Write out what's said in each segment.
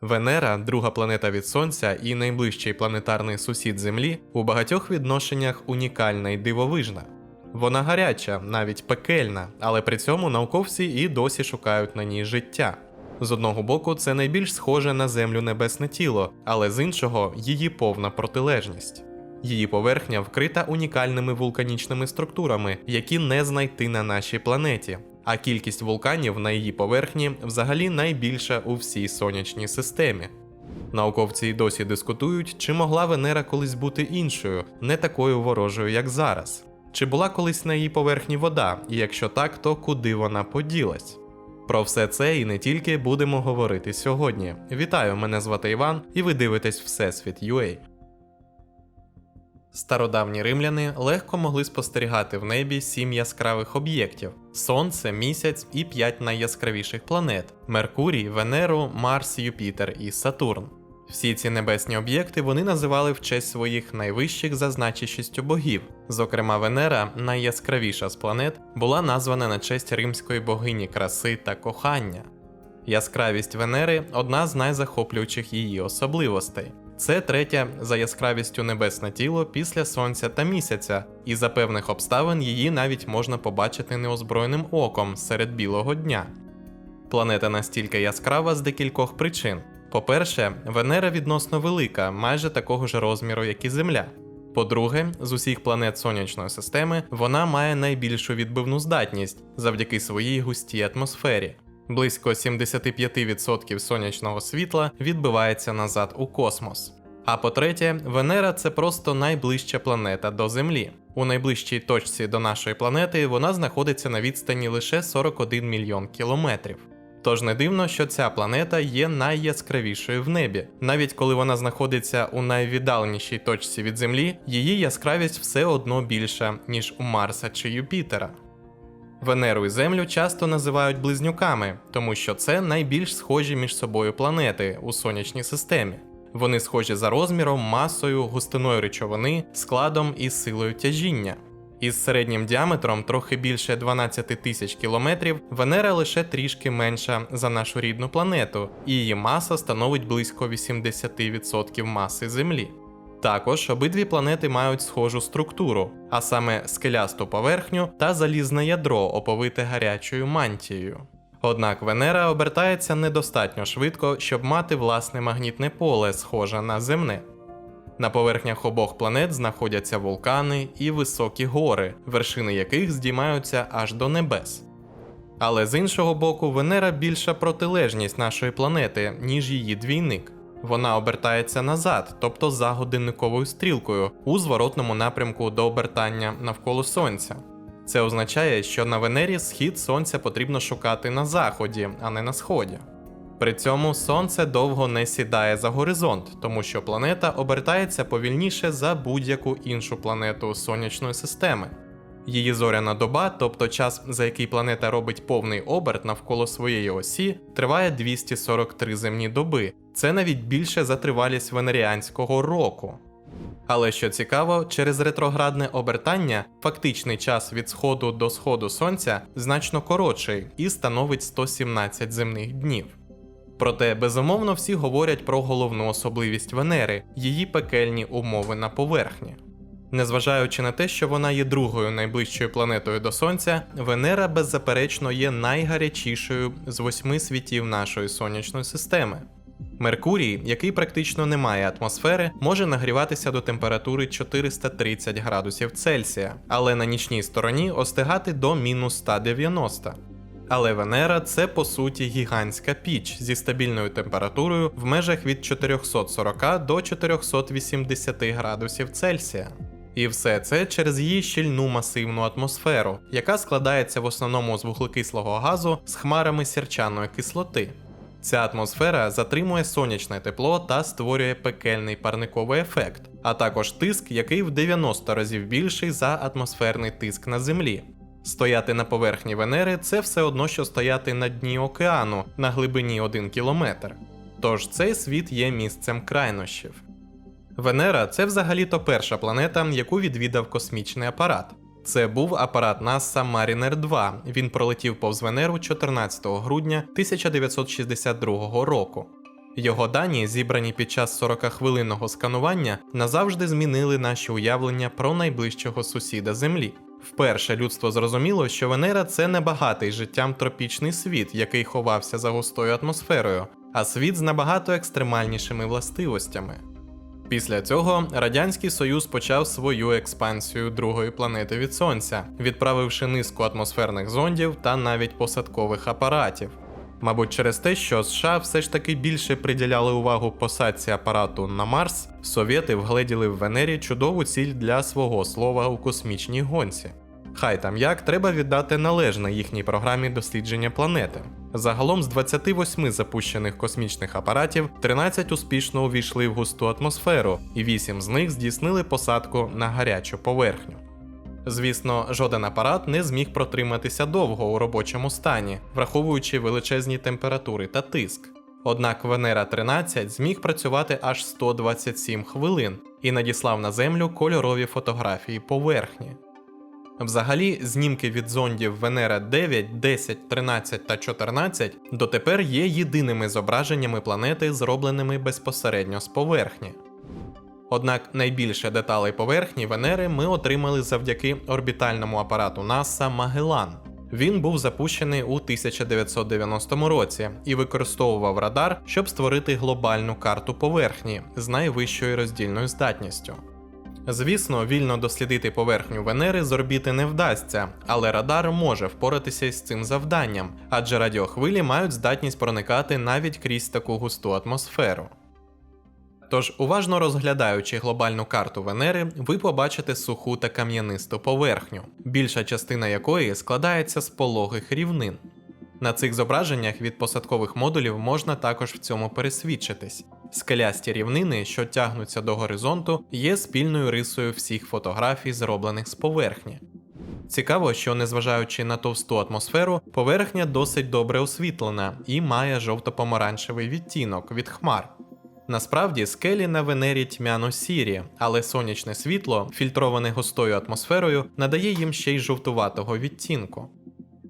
Венера, друга планета від Сонця і найближчий планетарний сусід Землі, у багатьох відношеннях унікальна й дивовижна. Вона гаряча, навіть пекельна, але при цьому науковці і досі шукають на ній життя. З одного боку, це найбільш схоже на Землю небесне тіло, але з іншого її повна протилежність. Її поверхня вкрита унікальними вулканічними структурами, які не знайти на нашій планеті. А кількість вулканів на її поверхні взагалі найбільша у всій сонячній системі. Науковці й досі дискутують, чи могла Венера колись бути іншою, не такою ворожою, як зараз. Чи була колись на її поверхні вода, і якщо так, то куди вона поділась? Про все це і не тільки будемо говорити сьогодні. Вітаю, мене звати Іван, і ви дивитесь Всесвіт UA. Стародавні римляни легко могли спостерігати в небі сім яскравих об'єктів: Сонце, місяць і п'ять найяскравіших планет: Меркурій, Венеру, Марс, Юпітер і Сатурн. Всі ці небесні об'єкти вони називали в честь своїх найвищих за значущістю богів. Зокрема, Венера, найяскравіша з планет, була названа на честь римської богині краси та кохання. Яскравість Венери одна з найзахоплюючих її особливостей. Це третя за яскравістю небесне тіло після сонця та місяця, і за певних обставин її навіть можна побачити неозброєним оком серед білого дня. Планета настільки яскрава з декількох причин. По-перше, Венера відносно велика, майже такого ж розміру, як і Земля. По-друге, з усіх планет сонячної системи вона має найбільшу відбивну здатність завдяки своїй густій атмосфері. Близько 75% сонячного світла відбивається назад у космос. А по-третє, Венера це просто найближча планета до Землі. У найближчій точці до нашої планети вона знаходиться на відстані лише 41 мільйон кілометрів. Тож не дивно, що ця планета є найяскравішою в небі. Навіть коли вона знаходиться у найвіддаленішій точці від Землі, її яскравість все одно більша, ніж у Марса чи Юпітера. Венеру і Землю часто називають близнюками, тому що це найбільш схожі між собою планети у сонячній системі. Вони схожі за розміром, масою, густиною речовини, складом і силою тяжіння. Із середнім діаметром трохи більше 12 тисяч кілометрів Венера лише трішки менша за нашу рідну планету, і її маса становить близько 80% маси Землі. Також обидві планети мають схожу структуру, а саме скелясту поверхню та залізне ядро, оповите гарячою мантією. Однак Венера обертається недостатньо швидко, щоб мати власне магнітне поле, схоже на земне. На поверхнях обох планет знаходяться вулкани і високі гори, вершини яких здіймаються аж до небес. Але з іншого боку, Венера більша протилежність нашої планети, ніж її двійник. Вона обертається назад, тобто за годинниковою стрілкою, у зворотному напрямку до обертання навколо Сонця. Це означає, що на Венері схід Сонця потрібно шукати на заході, а не на сході. При цьому Сонце довго не сідає за горизонт, тому що планета обертається повільніше за будь-яку іншу планету сонячної системи. Її зоряна доба, тобто час, за який планета робить повний оберт навколо своєї осі, триває 243 земні доби. Це навіть більше за тривалість венеріанського року. Але що цікаво, через ретроградне обертання фактичний час від сходу до сходу сонця значно коротший і становить 117 земних днів. Проте, безумовно, всі говорять про головну особливість Венери її пекельні умови на поверхні. Незважаючи на те, що вона є другою найближчою планетою до Сонця, Венера беззаперечно є найгарячішою з восьми світів нашої сонячної системи. Меркурій, який практично не має атмосфери, може нагріватися до температури 430 градусів Цельсія, але на нічній стороні остигати до мінус 190. Але Венера це по суті гігантська піч зі стабільною температурою в межах від 440 до 480 градусів Цельсія. І все це через її щільну масивну атмосферу, яка складається в основному з вуглекислого газу з хмарами сірчаної кислоти. Ця атмосфера затримує сонячне тепло та створює пекельний парниковий ефект, а також тиск, який в 90 разів більший за атмосферний тиск на Землі. Стояти на поверхні Венери це все одно, що стояти на дні океану на глибині 1 кілометр. Тож цей світ є місцем крайнощів. Венера це взагалі-то перша планета, яку відвідав космічний апарат. Це був апарат NASA Mariner 2. Він пролетів повз Венеру 14 грудня 1962 року. Його дані, зібрані під час 40-хвилинного сканування, назавжди змінили наші уявлення про найближчого сусіда Землі. Вперше людство зрозуміло, що Венера це не багатий життям тропічний світ, який ховався за густою атмосферою, а світ з набагато екстремальнішими властивостями. Після цього Радянський Союз почав свою експансію другої планети від Сонця, відправивши низку атмосферних зондів та навіть посадкових апаратів. Мабуть, через те, що США все ж таки більше приділяли увагу посадці апарату на Марс, совєти вгледіли в Венері чудову ціль для свого слова у космічній гонці. Хай там як треба віддати належне їхній програмі дослідження планети. Загалом з 28 запущених космічних апаратів 13 успішно увійшли в густу атмосферу, і 8 з них здійснили посадку на гарячу поверхню. Звісно, жоден апарат не зміг протриматися довго у робочому стані, враховуючи величезні температури та тиск. Однак Венера 13 зміг працювати аж 127 хвилин і надіслав на Землю кольорові фотографії поверхні. Взагалі, знімки від зондів Венера 9, 10, 13 та 14 дотепер є єдиними зображеннями планети, зробленими безпосередньо з поверхні. Однак найбільше деталей поверхні Венери ми отримали завдяки орбітальному апарату НАСА Магелан. Він був запущений у 1990 році і використовував радар, щоб створити глобальну карту поверхні з найвищою роздільною здатністю. Звісно, вільно дослідити поверхню Венери з орбіти не вдасться, але радар може впоратися із цим завданням, адже радіохвилі мають здатність проникати навіть крізь таку густу атмосферу. Тож, уважно розглядаючи глобальну карту Венери, ви побачите суху та кам'янисту поверхню, більша частина якої складається з пологих рівнин. На цих зображеннях від посадкових модулів можна також в цьому пересвідчитись. Скелясті рівнини, що тягнуться до горизонту, є спільною рисою всіх фотографій, зроблених з поверхні. Цікаво, що незважаючи на товсту атмосферу, поверхня досить добре освітлена і має жовто-помаранчевий відтінок від хмар. Насправді скелі на Венері тьмяно сірі, але сонячне світло, фільтроване густою атмосферою, надає їм ще й жовтуватого відтінку.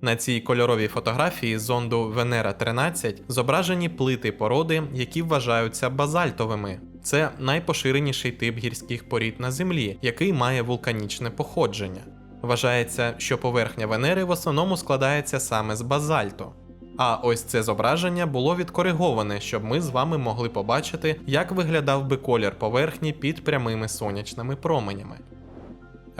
На цій кольоровій фотографії зонду Венера 13 зображені плити породи, які вважаються базальтовими. Це найпоширеніший тип гірських порід на Землі, який має вулканічне походження. Вважається, що поверхня Венери в основному складається саме з базальту. А ось це зображення було відкориговане, щоб ми з вами могли побачити, як виглядав би колір поверхні під прямими сонячними променями.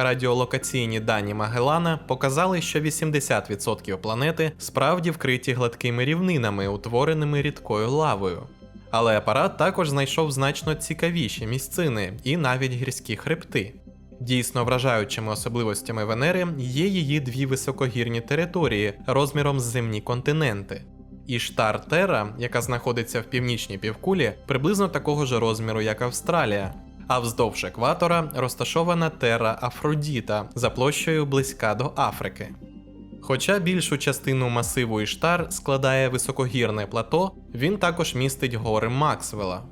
Радіолокаційні дані Магеллана показали, що 80% планети справді вкриті гладкими рівнинами, утвореними рідкою лавою. Але апарат також знайшов значно цікавіші місцини і навіть гірські хребти. Дійсно вражаючими особливостями Венери є її дві високогірні території розміром з земні континенти. Іштар Терра, яка знаходиться в північній півкулі, приблизно такого ж розміру, як Австралія, а вздовж екватора розташована Терра Афродіта за площею близька до Африки. Хоча більшу частину масиву Іштар складає високогірне плато, він також містить гори Максвелла.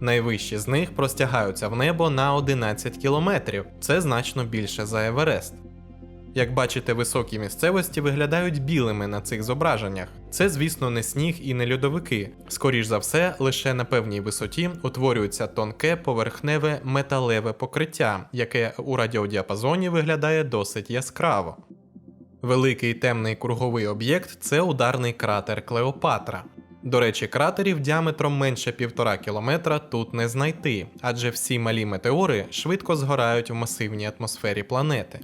Найвищі з них простягаються в небо на 11 кілометрів, це значно більше за Еверест. Як бачите, високі місцевості виглядають білими на цих зображеннях. Це, звісно, не сніг і не льодовики. Скоріш за все, лише на певній висоті утворюється тонке поверхневе металеве покриття, яке у радіодіапазоні виглядає досить яскраво. Великий темний круговий об'єкт це ударний кратер Клеопатра. До речі, кратерів діаметром менше півтора кілометра тут не знайти, адже всі малі метеори швидко згорають в масивній атмосфері планети.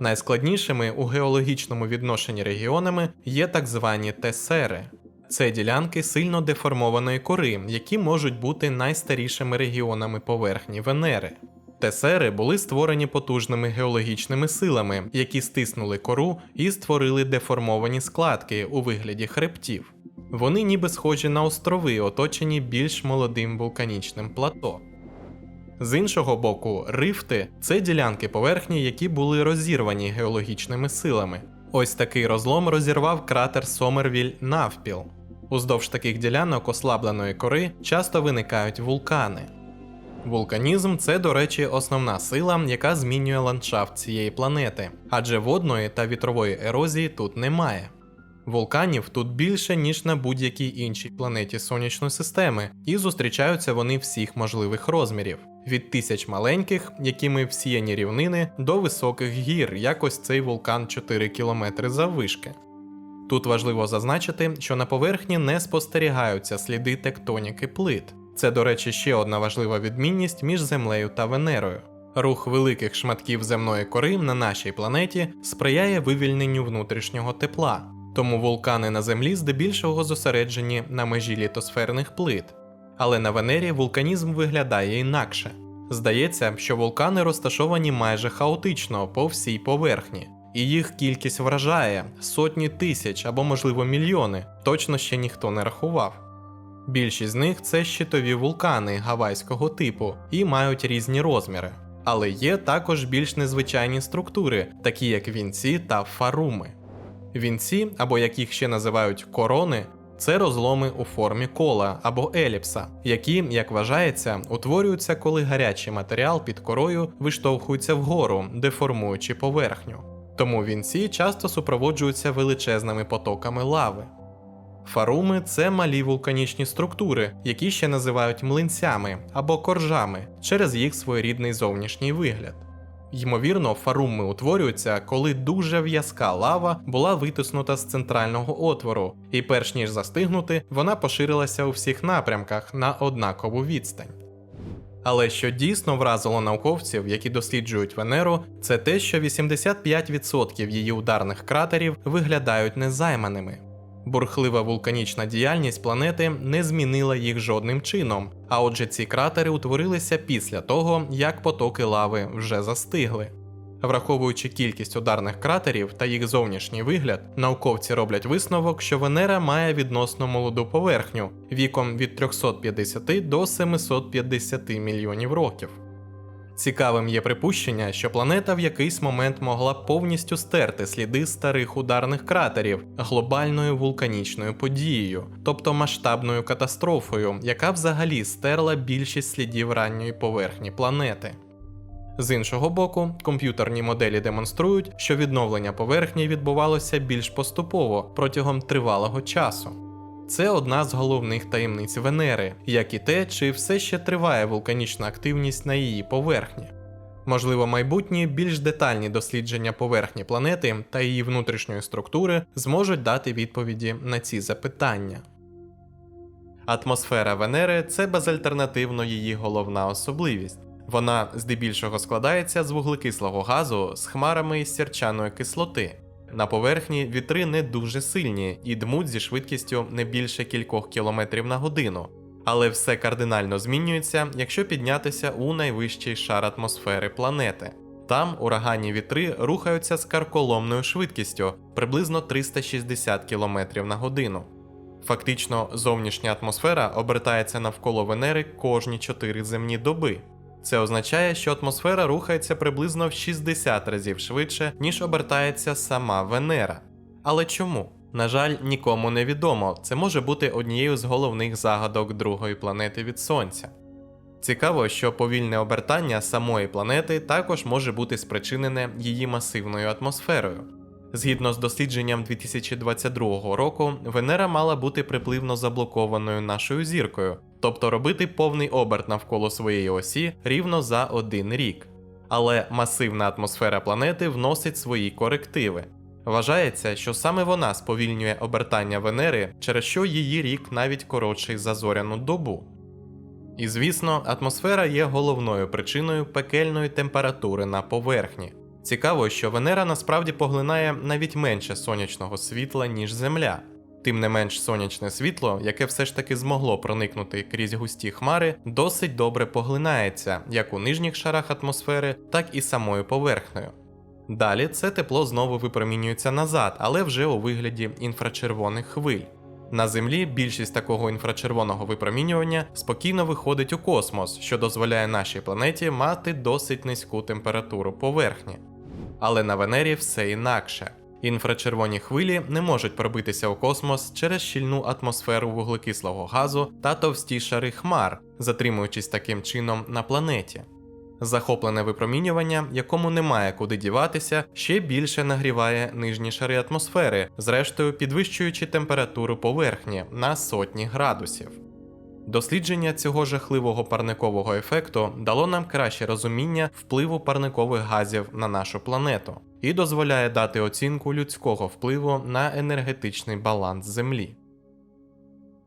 Найскладнішими у геологічному відношенні регіонами є так звані тесери. Це ділянки сильно деформованої кори, які можуть бути найстарішими регіонами поверхні Венери. Тесери були створені потужними геологічними силами, які стиснули кору і створили деформовані складки у вигляді хребтів. Вони ніби схожі на острови, оточені більш молодим вулканічним плато. З іншого боку, рифти це ділянки поверхні, які були розірвані геологічними силами. Ось такий розлом розірвав кратер Сомервіль навпіл. Уздовж таких ділянок ослабленої кори часто виникають вулкани. Вулканізм це, до речі, основна сила, яка змінює ландшафт цієї планети, адже водної та вітрової ерозії тут немає. Вулканів тут більше, ніж на будь-якій іншій планеті сонячної системи, і зустрічаються вони всіх можливих розмірів: від тисяч маленьких, якими всіяні рівнини, до високих гір, як ось цей вулкан 4 км заввишки. Тут важливо зазначити, що на поверхні не спостерігаються сліди тектоніки плит. Це, до речі, ще одна важлива відмінність між Землею та Венерою. Рух великих шматків земної кори на нашій планеті сприяє вивільненню внутрішнього тепла, тому вулкани на Землі здебільшого зосереджені на межі літосферних плит. Але на Венері вулканізм виглядає інакше. Здається, що вулкани розташовані майже хаотично по всій поверхні, і їх кількість вражає сотні тисяч або, можливо, мільйони, точно ще ніхто не рахував. Більшість з них це щитові вулкани гавайського типу і мають різні розміри. Але є також більш незвичайні структури, такі як вінці та фаруми. Вінці, або як їх ще називають корони, це розломи у формі кола або еліпса, які, як вважається, утворюються, коли гарячий матеріал під корою виштовхується вгору, деформуючи поверхню. Тому вінці часто супроводжуються величезними потоками лави. Фаруми це малі вулканічні структури, які ще називають млинцями або коржами через їх своєрідний зовнішній вигляд. Ймовірно, фаруми утворюються, коли дуже в'язка лава була витиснута з центрального отвору, і перш ніж застигнути, вона поширилася у всіх напрямках на однакову відстань. Але що дійсно вразило науковців, які досліджують Венеру, це те, що 85% її ударних кратерів виглядають незайманими. Бурхлива вулканічна діяльність планети не змінила їх жодним чином, а отже, ці кратери утворилися після того, як потоки лави вже застигли. Враховуючи кількість ударних кратерів та їх зовнішній вигляд, науковці роблять висновок, що Венера має відносно молоду поверхню віком від 350 до 750 мільйонів років. Цікавим є припущення, що планета в якийсь момент могла повністю стерти сліди старих ударних кратерів глобальною вулканічною подією, тобто масштабною катастрофою, яка взагалі стерла більшість слідів ранньої поверхні планети. З іншого боку, комп'ютерні моделі демонструють, що відновлення поверхні відбувалося більш поступово протягом тривалого часу. Це одна з головних таємниць Венери, як і те, чи все ще триває вулканічна активність на її поверхні. Можливо, майбутні більш детальні дослідження поверхні планети та її внутрішньої структури зможуть дати відповіді на ці запитання. Атмосфера Венери це безальтернативно її головна особливість. Вона здебільшого складається з вуглекислого газу з хмарами із сірчаної кислоти. На поверхні вітри не дуже сильні і дмуть зі швидкістю не більше кількох кілометрів на годину. Але все кардинально змінюється, якщо піднятися у найвищий шар атмосфери планети. Там ураганні вітри рухаються з карколомною швидкістю приблизно 360 км на годину. Фактично, зовнішня атмосфера обертається навколо Венери кожні 4 земні доби. Це означає, що атмосфера рухається приблизно в 60 разів швидше, ніж обертається сама Венера. Але чому? На жаль, нікому не відомо. Це може бути однією з головних загадок другої планети від Сонця. Цікаво, що повільне обертання самої планети також може бути спричинене її масивною атмосферою. Згідно з дослідженням 2022 року, Венера мала бути припливно заблокованою нашою зіркою, тобто робити повний оберт навколо своєї осі рівно за один рік. Але масивна атмосфера планети вносить свої корективи. Вважається, що саме вона сповільнює обертання Венери, через що її рік навіть коротший за зоряну добу. І звісно, атмосфера є головною причиною пекельної температури на поверхні. Цікаво, що Венера насправді поглинає навіть менше сонячного світла, ніж Земля. Тим не менш, сонячне світло, яке все ж таки змогло проникнути крізь густі хмари, досить добре поглинається як у нижніх шарах атмосфери, так і самою поверхнею. Далі це тепло знову випромінюється назад, але вже у вигляді інфрачервоних хвиль. На Землі більшість такого інфрачервоного випромінювання спокійно виходить у космос, що дозволяє нашій планеті мати досить низьку температуру поверхні. Але на Венері все інакше. Інфрачервоні хвилі не можуть пробитися у космос через щільну атмосферу вуглекислого газу та товсті шари хмар, затримуючись таким чином на планеті. Захоплене випромінювання, якому немає куди діватися, ще більше нагріває нижні шари атмосфери, зрештою підвищуючи температуру поверхні на сотні градусів. Дослідження цього жахливого парникового ефекту дало нам краще розуміння впливу парникових газів на нашу планету і дозволяє дати оцінку людського впливу на енергетичний баланс Землі.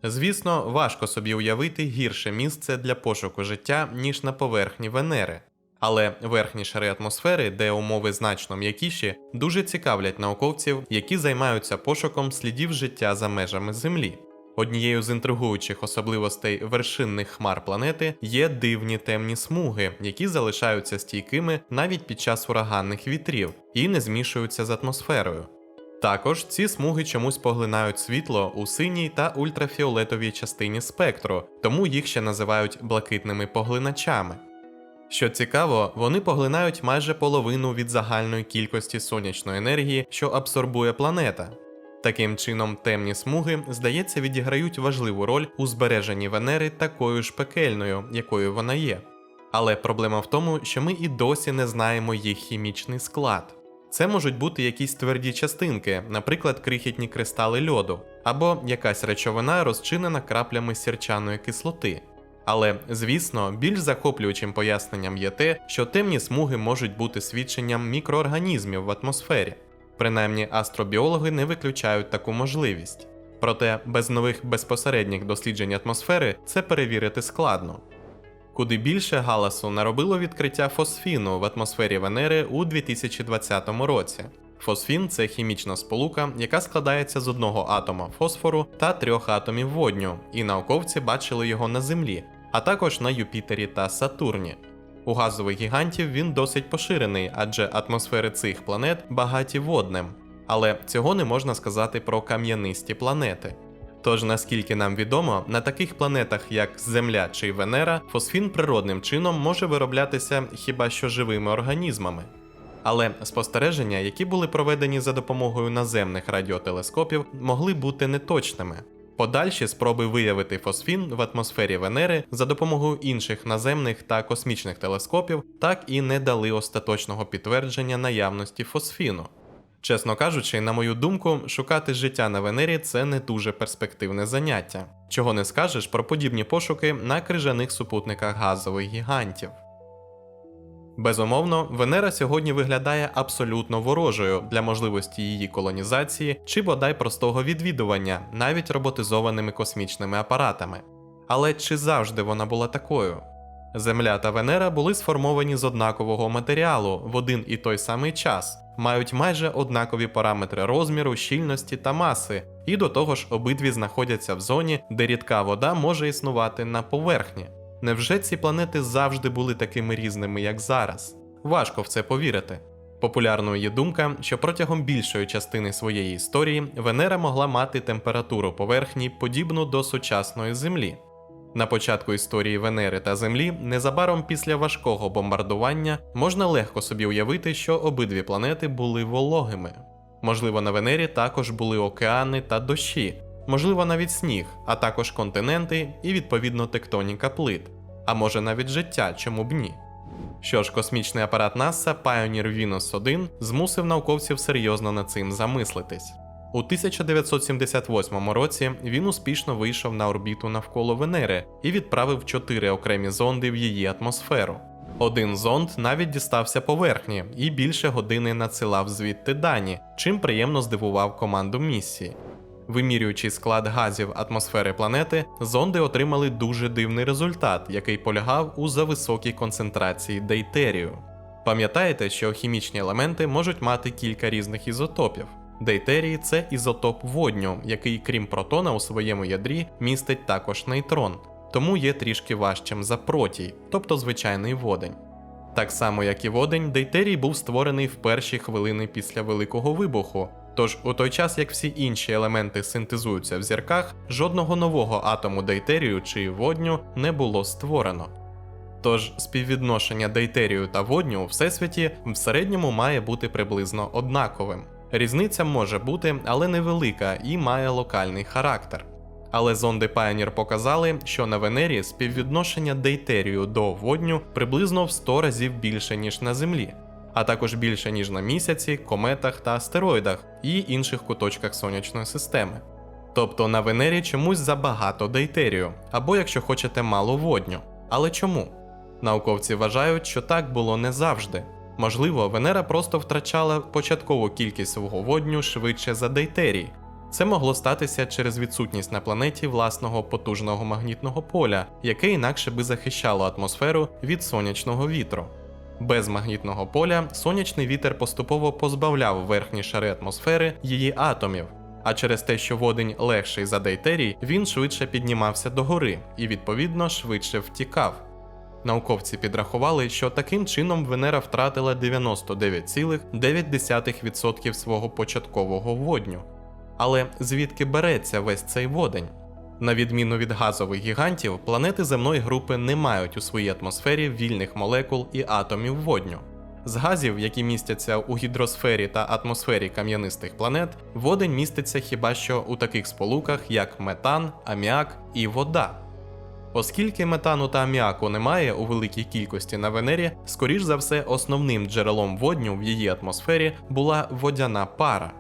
Звісно, важко собі уявити гірше місце для пошуку життя, ніж на поверхні Венери. Але верхні шари атмосфери, де умови значно м'якіші, дуже цікавлять науковців, які займаються пошуком слідів життя за межами Землі. Однією з інтригуючих особливостей вершинних хмар планети є дивні темні смуги, які залишаються стійкими навіть під час ураганних вітрів і не змішуються з атмосферою. Також ці смуги чомусь поглинають світло у синій та ультрафіолетовій частині спектру, тому їх ще називають блакитними поглиначами. Що цікаво, вони поглинають майже половину від загальної кількості сонячної енергії, що абсорбує планета. Таким чином, темні смуги, здається, відіграють важливу роль у збереженні Венери такою ж пекельною, якою вона є. Але проблема в тому, що ми і досі не знаємо їх хімічний склад. Це можуть бути якісь тверді частинки, наприклад, крихітні кристали льоду, або якась речовина, розчинена краплями сірчаної кислоти. Але, звісно, більш захоплюючим поясненням є те, що темні смуги можуть бути свідченням мікроорганізмів в атмосфері. Принаймні, астробіологи не виключають таку можливість. Проте без нових безпосередніх досліджень атмосфери це перевірити складно. Куди більше галасу наробило відкриття фосфіну в атмосфері Венери у 2020 році. Фосфін це хімічна сполука, яка складається з одного атома фосфору та трьох атомів водню, і науковці бачили його на Землі, а також на Юпітері та Сатурні. У газових гігантів він досить поширений, адже атмосфери цих планет багаті водним. Але цього не можна сказати про кам'янисті планети. Тож, наскільки нам відомо, на таких планетах, як Земля чи Венера, фосфін природним чином може вироблятися хіба що живими організмами. Але спостереження, які були проведені за допомогою наземних радіотелескопів, могли бути неточними. Подальші спроби виявити фосфін в атмосфері Венери за допомогою інших наземних та космічних телескопів так і не дали остаточного підтвердження наявності фосфіну. Чесно кажучи, на мою думку, шукати життя на Венері це не дуже перспективне заняття, чого не скажеш про подібні пошуки на крижаних супутниках газових гігантів. Безумовно, Венера сьогодні виглядає абсолютно ворожою для можливості її колонізації чи бодай простого відвідування, навіть роботизованими космічними апаратами. Але чи завжди вона була такою? Земля та Венера були сформовані з однакового матеріалу в один і той самий час, мають майже однакові параметри розміру, щільності та маси, і до того ж обидві знаходяться в зоні, де рідка вода може існувати на поверхні. Невже ці планети завжди були такими різними, як зараз? Важко в це повірити. Популярною є думка, що протягом більшої частини своєї історії Венера могла мати температуру поверхні подібну до сучасної Землі. На початку історії Венери та Землі, незабаром після важкого бомбардування, можна легко собі уявити, що обидві планети були вологими. Можливо, на Венері також були океани та дощі, можливо, навіть сніг, а також континенти і відповідно тектоніка плит, а може навіть життя, чому б ні. Що ж, космічний апарат НАСА Pioneer Venus 1 змусив науковців серйозно над цим замислитись. У 1978 році він успішно вийшов на орбіту навколо Венери і відправив чотири окремі зонди в її атмосферу. Один зонд навіть дістався поверхні і більше години надсилав звідти дані, чим приємно здивував команду місії. Вимірюючи склад газів атмосфери планети, зонди отримали дуже дивний результат, який полягав у зависокій концентрації дейтерію. Пам'ятаєте, що хімічні елементи можуть мати кілька різних ізотопів. Дейтерій це ізотоп водню, який, крім протона, у своєму ядрі містить також нейтрон, тому є трішки важчим за протій, тобто звичайний водень. Так само, як і водень, дейтерій був створений в перші хвилини після Великого вибуху. Тож, у той час, як всі інші елементи синтезуються в зірках, жодного нового атому дейтерію чи водню не було створено. Тож співвідношення дейтерію та водню у всесвіті в середньому має бути приблизно однаковим. Різниця може бути, але невелика і має локальний характер. Але зонди Pioneer показали, що на Венері співвідношення дейтерію до водню приблизно в 100 разів більше, ніж на Землі, а також більше, ніж на місяці, кометах та астероїдах і інших куточках сонячної системи. Тобто на Венері чомусь забагато дейтерію, або якщо хочете мало водню. Але чому? Науковці вважають, що так було не завжди. Можливо, Венера просто втрачала початкову кількість свого водню швидше за дейтерій. Це могло статися через відсутність на планеті власного потужного магнітного поля, яке інакше би захищало атмосферу від сонячного вітру. Без магнітного поля сонячний вітер поступово позбавляв верхні шари атмосфери її атомів, а через те, що водень легший за дейтерій, він швидше піднімався догори і, відповідно, швидше втікав. Науковці підрахували, що таким чином Венера втратила 99,9% свого початкового водню. Але звідки береться весь цей водень? На відміну від газових гігантів, планети земної групи не мають у своїй атмосфері вільних молекул і атомів водню. З газів, які містяться у гідросфері та атмосфері кам'янистих планет, водень міститься хіба що у таких сполуках, як метан, аміак і вода. Оскільки метану та аміаку немає у великій кількості на Венері, скоріш за все, основним джерелом водню в її атмосфері була водяна пара.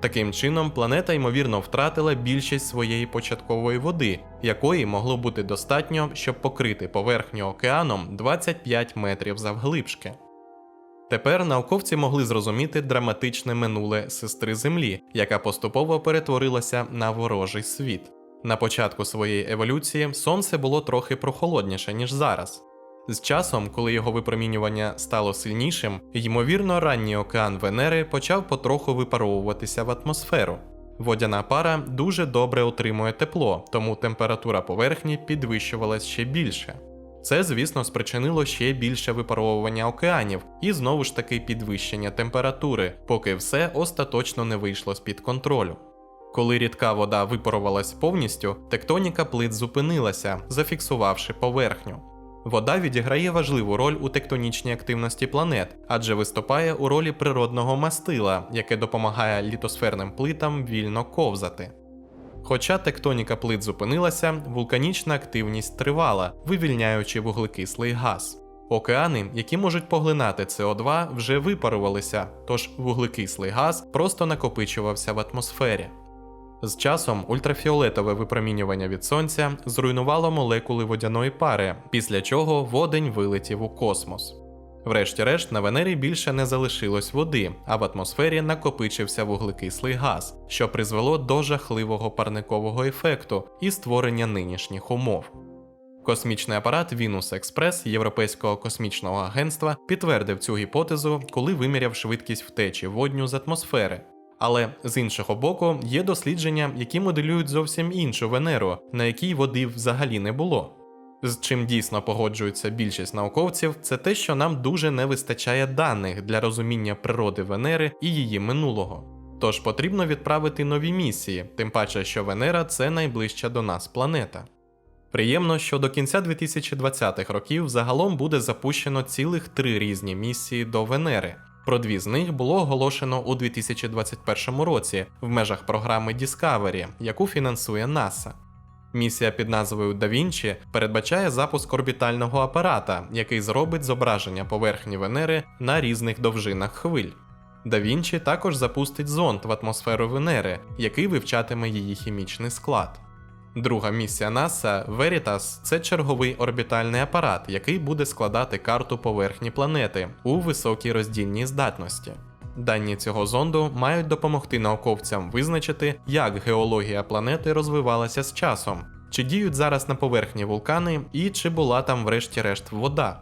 Таким чином, планета ймовірно втратила більшість своєї початкової води, якої могло бути достатньо, щоб покрити поверхню океаном 25 метрів завглибшки. Тепер науковці могли зрозуміти драматичне минуле сестри Землі, яка поступово перетворилася на ворожий світ. На початку своєї еволюції сонце було трохи прохолодніше, ніж зараз. З часом, коли його випромінювання стало сильнішим, ймовірно, ранній океан Венери почав потроху випаровуватися в атмосферу. Водяна пара дуже добре отримує тепло, тому температура поверхні підвищувалась ще більше. Це, звісно, спричинило ще більше випаровування океанів і знову ж таки підвищення температури, поки все остаточно не вийшло з-під контролю. Коли рідка вода випарувалась повністю, тектоніка плит зупинилася, зафіксувавши поверхню. Вода відіграє важливу роль у тектонічній активності планет, адже виступає у ролі природного мастила, яке допомагає літосферним плитам вільно ковзати. Хоча тектоніка плит зупинилася, вулканічна активність тривала, вивільняючи вуглекислий газ. Океани, які можуть поглинати СО2, вже випарувалися, тож вуглекислий газ просто накопичувався в атмосфері. З часом ультрафіолетове випромінювання від сонця зруйнувало молекули водяної пари, після чого водень вилетів у космос. Врешті-решт, на Венері більше не залишилось води, а в атмосфері накопичився вуглекислий газ, що призвело до жахливого парникового ефекту і створення нинішніх умов. Космічний апарат Venus Експрес Європейського космічного агентства підтвердив цю гіпотезу, коли виміряв швидкість втечі водню з атмосфери. Але з іншого боку, є дослідження, які моделюють зовсім іншу Венеру, на якій води взагалі не було. З чим дійсно погоджується більшість науковців, це те, що нам дуже не вистачає даних для розуміння природи Венери і її минулого. Тож потрібно відправити нові місії, тим паче, що Венера це найближча до нас планета. Приємно, що до кінця 2020-х років загалом буде запущено цілих три різні місії до Венери. Про дві з них було оголошено у 2021 році в межах програми Discovery, яку фінансує НАСА. Місія під назвою Da Vinci передбачає запуск орбітального апарата, який зробить зображення поверхні Венери на різних довжинах хвиль. Da Vinci також запустить зонд в атмосферу Венери, який вивчатиме її хімічний склад. Друга місія НАСА Veritas – це черговий орбітальний апарат, який буде складати карту поверхні планети у високій роздільній здатності. Дані цього зонду мають допомогти науковцям визначити, як геологія планети розвивалася з часом, чи діють зараз на поверхні вулкани і чи була там врешті-решт вода.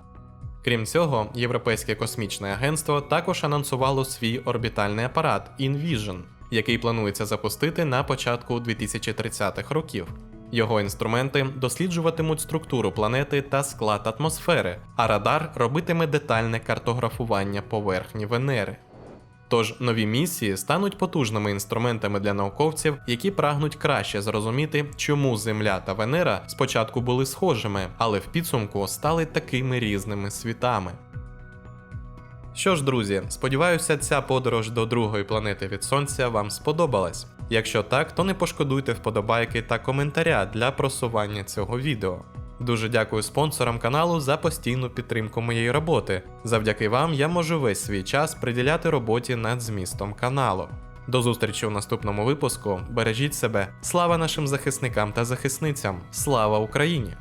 Крім цього, Європейське космічне агентство також анонсувало свій орбітальний апарат InVision, який планується запустити на початку 2030-х років. Його інструменти досліджуватимуть структуру планети та склад атмосфери, а радар робитиме детальне картографування поверхні Венери. Тож нові місії стануть потужними інструментами для науковців, які прагнуть краще зрозуміти, чому Земля та Венера спочатку були схожими, але в підсумку стали такими різними світами. Що ж, друзі, сподіваюся, ця подорож до другої планети від Сонця вам сподобалась. Якщо так, то не пошкодуйте вподобайки та коментаря для просування цього відео. Дуже дякую спонсорам каналу за постійну підтримку моєї роботи. Завдяки вам я можу весь свій час приділяти роботі над змістом каналу. До зустрічі у наступному випуску. Бережіть себе. Слава нашим захисникам та захисницям! Слава Україні!